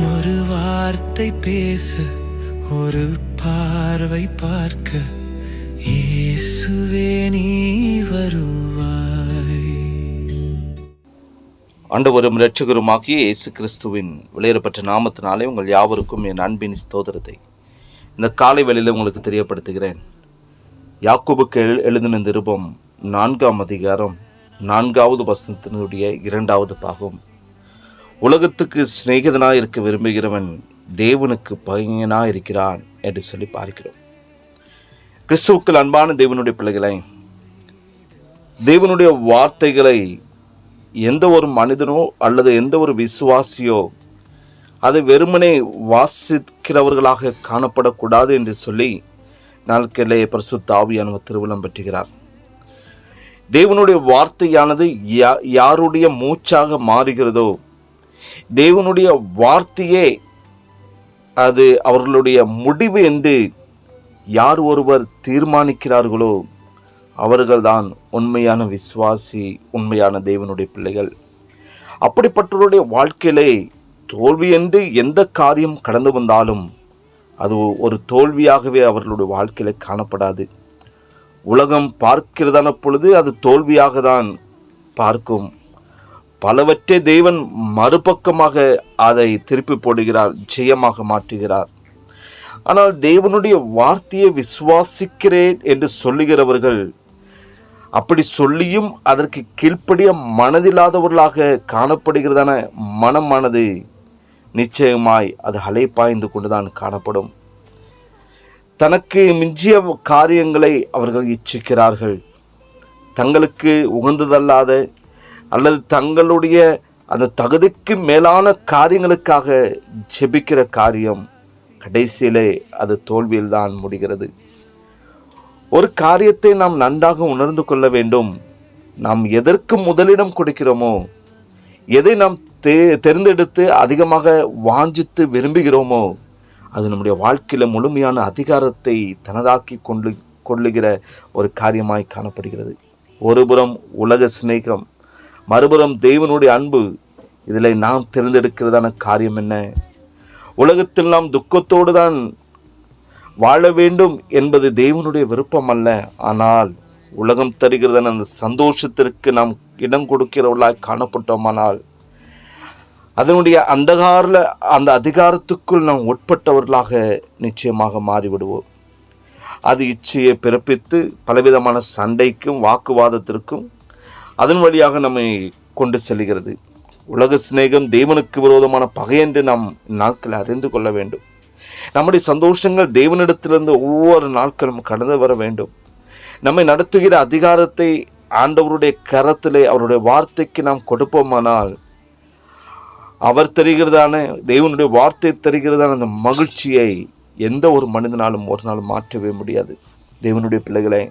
ஒரு வார்த்தை பேச ஒரு பார்வை பார்க்க. இயேசுவே நீ வருவாய். ஆண்டவரும் இரட்சகருமாகிய இயேசு கிறிஸ்துவின் வெளியேறப்பட்ட நாமத்தினாலே உங்கள் யாவருக்கும் என் அன்பின் ஸ்தோதரத்தை இந்த காலை வேளையில் உங்களுக்கு தெரியப்படுத்துகிறேன். யாக்கோபுக்கு எழு எழுதின நிருபம் நான்காம் அதிகாரம் நான்காவது வசனத்தினுடைய இரண்டாவது பாகம். உலகத்துக்கு சிநேகிதனாக இருக்க விரும்புகிறவன் தேவனுக்கு பையனாக இருக்கிறான் என்று சொல்லி பார்க்கிறோம். கிறிஸ்துவுக்கள் அன்பான தேவனுடைய பிள்ளைகளை தேவனுடைய வார்த்தைகளை எந்த ஒரு மனிதனோ அல்லது எந்த ஒரு விசுவாசியோ அதை வெறுமனே வாசிக்கிறவர்களாக காணப்படக்கூடாது என்று சொல்லி நாட்களே பரிசுத்த ஆவியானவர் திருவிழம் பெற்றுகிறார். தேவனுடைய வார்த்தையானது யா- யாருடைய மூச்சாக மாறுகிறதோ தேவனுடைய வார்த்தையே அது அவர்களுடைய முடிவு என்று யார் ஒருவர் தீர்மானிக்கிறார்களோ அவர்கள்தான் உண்மையான விசுவாசி உண்மையான தேவனுடைய பிள்ளைகள். அப்படிப்பட்டவருடைய வாழ்க்கையிலே தோல்வி என்று எந்த காரியம் கடந்து வந்தாலும் அது ஒரு தோல்வியாகவே அவர்களுடைய வாழ்க்கையில் காணப்படாது. உலகம் பார்க்கிறதான பொழுது அது தோல்வியாக தான் பார்க்கும். பலவற்றை தேவன் மறுபக்கமாக அதை திருப்பி போடுகிறார் ஜெயமாக மாற்றுகிறார். ஆனால் தேவனுடைய வார்த்தையை விசுவாசிக்கிறேன் என்று சொல்லுகிறவர்கள் அப்படி சொல்லியும் அதற்கு கீழ்ப்படிய மனதில்லாதவர்களாக காணப்படுகிறதான மனமானது நிச்சயமாய் அது அலைப்பாய்ந்து கொண்டுதான் காணப்படும். தனக்கு மிஞ்சிய காரியங்களை அவர்கள் இச்சிக்கிறார்கள். தங்களுக்கு உகந்ததல்லாத அல்லது தங்களுடைய அந்த தகுதிக்கு மேலான காரியங்களுக்காக ஜெபிக்கிற காரியம் கடைசியிலே அது தோல்வியில்தான் முடிகிறது. ஒரு காரியத்தை நாம் நன்றாக உணர்ந்து கொள்ள வேண்டும். நாம் எதற்கு முதலிடம் கொடுக்கிறோமோ எதை நாம் தே தேர்ந்தெடுத்து அதிகமாக வாஞ்சித்து விரும்புகிறோமோ அது நம்முடைய வாழ்க்கையில் முழுமையான அதிகாரத்தை தனதாக்கி கொண்டு கொள்ளுகிற ஒரு காரியமாய் காணப்படுகிறது. ஒருபுறம் உலக சிநேகம் மறுபுறம் தெய்வனுடைய அன்பு. இதில் நாம் தேர்ந்தெடுக்கிறதான காரியம் என்ன? உலகத்தில் நாம் துக்கத்தோடு தான் வாழ வேண்டும் என்பது தெய்வனுடைய விருப்பம் அல்ல ஆனால் உலகம் தருகிறதான அந்த சந்தோஷத்திற்கு நாம் இடம் கொடுக்கிறவர்களாய் காணப்பட்டோமானால் அதனுடைய அந்தகாரில் அந்த அதிகாரத்துக்குள் நாம் உட்பட்டவர்களாக நிச்சயமாக மாறிவிடுவோம். அது இச்சையை பிறப்பித்து பலவிதமான சண்டைக்கும் வாக்குவாதத்திற்கும் அதன் வழியாக நம்மை கொண்டு செல்கிறது. உலக சிநேகம் தேவனுக்கு விரோதமான பகை என்று நாம் நாட்கள் அறிந்து கொள்ள வேண்டும். நம்முடைய சந்தோஷங்கள் தேவனிடத்திலிருந்து ஒவ்வொரு நாட்களும் கடந்து வர வேண்டும். நம்மை நடத்துகிற அதிகாரத்தை ஆண்டவருடைய கரத்திலே அவருடைய வார்த்தைக்கு நாம் கொடுப்போமானால் அவர் தருகிறதான தேவனுடைய வார்த்தை தருகிறதான அந்த மகிழ்ச்சியை எந்த ஒரு மனிதனாலும் ஒரு நாள் மாற்றவே முடியாது. தேவனுடைய பிள்ளைகளை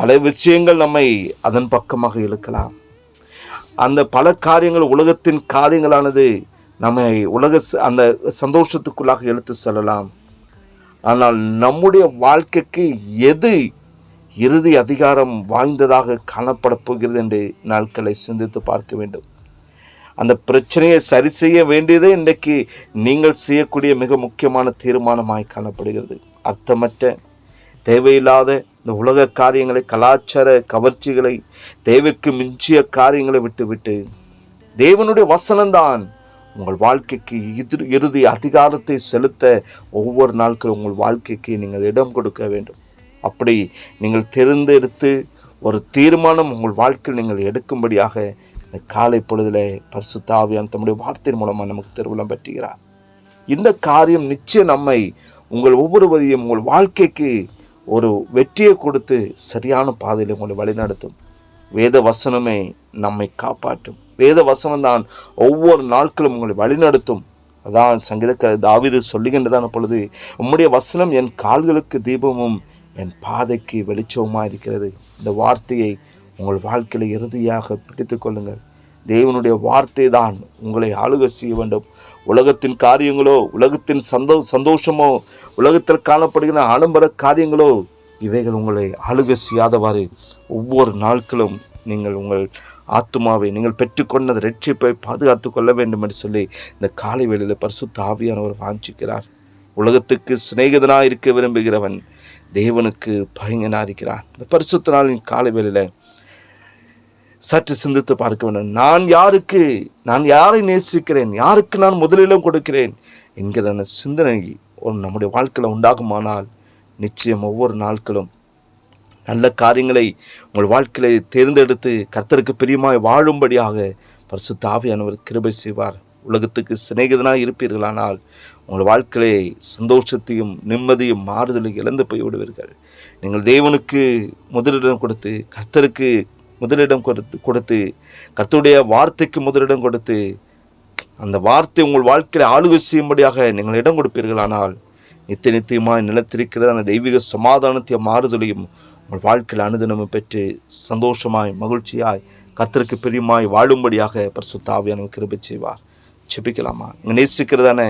பல விஷயங்கள் நம்மை அதன் பக்கமாக இழுக்கலாம். அந்த பல காரியங்கள் உலகத்தின் காரியங்களானது நம்மை உலக ச- அந்த சந்தோஷத்துக்குள்ளாக இழுத்து செல்லலாம். ஆனால் நம்முடைய வாழ்க்கைக்கு எது இறுதி அதிகாரம் வாய்ந்ததாக காணப்பட போகிறது என்று நாட்களை சிந்தித்து பார்க்க வேண்டும். அந்த பிரச்சனையை சரி செய்ய வேண்டியதே இன்றைக்கு நீங்கள் செய்யக்கூடிய மிக முக்கியமான தீர்மானமாய் காணப்படுகிறது. அர்த்தமற்ற தேவையில்லாத இந்த உலக காரியங்களை கலாச்சார கவர்ச்சிகளை தேவைக்கு மிஞ்சிய காரியங்களை விட்டுவிட்டு தேவனுடைய வசனம்தான் உங்கள் வாழ்க்கைக்கு எதிர் இறுதி அதிகாரத்தை செலுத்த ஒவ்வொரு நாட்களும் உங்கள் வாழ்க்கைக்கு நீங்கள் இடம் கொடுக்க வேண்டும். அப்படி நீங்கள் தேர்ந்தெடுத்து ஒரு தீர்மானம் உங்கள் வாழ்க்கையில் நீங்கள் எடுக்கும்படியாக இந்த காலை பொழுதில் பரிசுத்த ஆவியான் தம்முடைய வார்த்தையின் மூலமாக நமக்கு திருவிழம் பற்றுகிறார். இந்த காரியம் நிச்சயம் நம்மை உங்கள் ஒவ்வொருவரையும் உங்கள் வாழ்க்கைக்கு ஒரு வெற்றியை கொடுத்து சரியான பாதையில் உங்களை வழிநடத்தும். வேத வசனமே நம்மை காப்பாற்றும். வேத வசனம் தான் ஒவ்வொரு நாட்களும் உங்களை வழிநடத்தும். அதான் சங்கீதக்காரர் தாவிது சொல்லுகின்றதான பொழுது உம்முடைய வசனம் என் கால்களுக்கு தீபமும் என் பாதைக்கு வெளிச்சவுமாக இருக்கிறது இந்த வார்த்தையை உங்கள் வாழ்க்கையில் இறுதியாக பிடித்து கொள்ளுங்கள். தேவனுடைய வார்த்தை தான் உங்களை ஆளுக செய்ய வேண்டும். உலகத்தின் காரியங்களோ உலகத்தின் சந்தோ சந்தோஷமோ உலகத்தில் காணப்படுகிற ஆடம்பர காரியங்களோ இவைகள் உங்களை ஆளுக செய்யாதவாறு ஒவ்வொரு நாட்களும் நீங்கள் உங்கள் ஆத்துமாவை நீங்கள் பெற்றுக்கொண்ட ரட்சிப்பை பாதுகாத்து கொள்ள வேண்டும் என்று சொல்லி இந்த காலை வேளையில் பரிசுத்த ஆவியானவர் வாஞ்சிக்கிறார் உலகத்துக்கு சிநேகிதனாக இருக்க விரும்புகிறவன் தேவனுக்கு பயங்கனாக இருக்கிறான் இந்த பரிசுத்த நாளின் காலை வேளையில் சற்று சிந்தித்து பார்க்க வேண்டும். நான் யாருக்கு? நான் யாரை நேசிக்கிறேன்? யாருக்கு நான் முதலிடம் கொடுக்கிறேன்? என்கிற சிந்தனை ஒரு நம்முடைய வாழ்க்கையில் உண்டாகுமானால் நிச்சயம் ஒவ்வொரு நாட்களும் நல்ல காரியங்களை உங்கள் வாழ்க்கையை தேர்ந்தெடுத்து கர்த்தருக்கு பிரியமாய் வாழும்படியாக பரிசு தாவியானவர் கிருபை செய்வார். உலகத்துக்கு சிநேகிதனாக இருப்பீர்களானால் உங்கள் வாழ்க்கையை சந்தோஷத்தையும் நிம்மதியும் மாறுதலையும் இழந்து போய் விடுவீர்கள் நீங்கள் தேவனுக்கு முதலிடம் கொடுத்து கர்த்தருக்கு முதலிடம் கொடுத்து கொடுத்து கத்துடைய வார்த்தைக்கு முதலிடம் கொடுத்து அந்த வார்த்தை உங்கள் வாழ்க்கையில் ஆளுகை செய்யும்படியாக நீங்கள் இடம் கொடுப்பீர்களானால் நித்திய நித்தியமாய் நிலத்திருக்கிற அந்த தெய்வீக சமாதானத்தையும் மாறுதலையும் உங்கள் வாழ்க்கையில் அனுதினமும் பெற்று சந்தோஷமாய் மகிழ்ச்சியாய் கத்திற்கு பிரியமாய் வாழும்படியாக பரிசுத்தாவியான கிருபை செய்வார். செபிக்கலாமா இங்கே நேசிக்கிறதான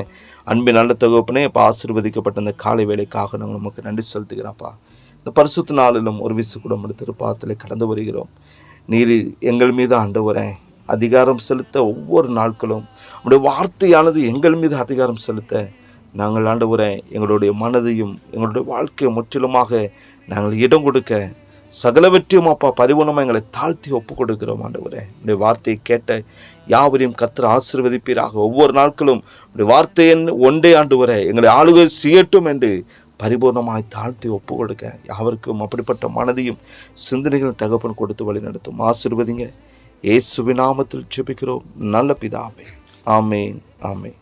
அன்பின் நல்ல தொகுப்புனே இப்போ ஆசீர்வதிக்கப்பட்ட இந்த காலை வேலைக்காக நாங்கள் நமக்கு நன்றி செலுத்துகிறோம்ப்பா இந்த பரிசுத்த நாளிலும் ஒரு விசு கூட நம்முடைய கடந்து வருகிறோம். நீர் எங்கள் மீது ஆண்டவரே அதிகாரம் செலுத்த ஒவ்வொரு நாட்களும் உடைய வார்த்தையானது எங்கள் மீது அதிகாரம் செலுத்த நாங்கள் ஆண்டவரே எங்களுடைய மனதையும் எங்களுடைய வாழ்க்கையை முற்றிலுமாக நாங்கள் இடம் கொடுக்க சகலவற்றையும் அப்பா பரிபூர்ணமாக எங்களை தாழ்த்தி ஒப்பு கொடுக்கிறோம் ஆண்டவரே உடைய வார்த்தையை கேட்ட யாவரையும் கத்திர ஆசீர்வதிப்பீராக. ஒவ்வொரு நாட்களும் உடைய வார்த்தையின் ஒன்றே ஆண்டவரே எங்களை ஆளுகை செய்யட்டும் என்று பரிபூர்ணமாய் தாழ்த்தி ஒப்பு கொடுக்க யாவருக்கும் அப்படிப்பட்ட மனதையும் சிந்தனைகள் தகப்பன் கொடுத்து வழி நடத்தும். ஆசீர்வதிங்க. இயேசுவின் நாமத்தில் ஜெபிக்கிறோம். நல்ல பிதாவே. ஆமேன். ஆமேன்.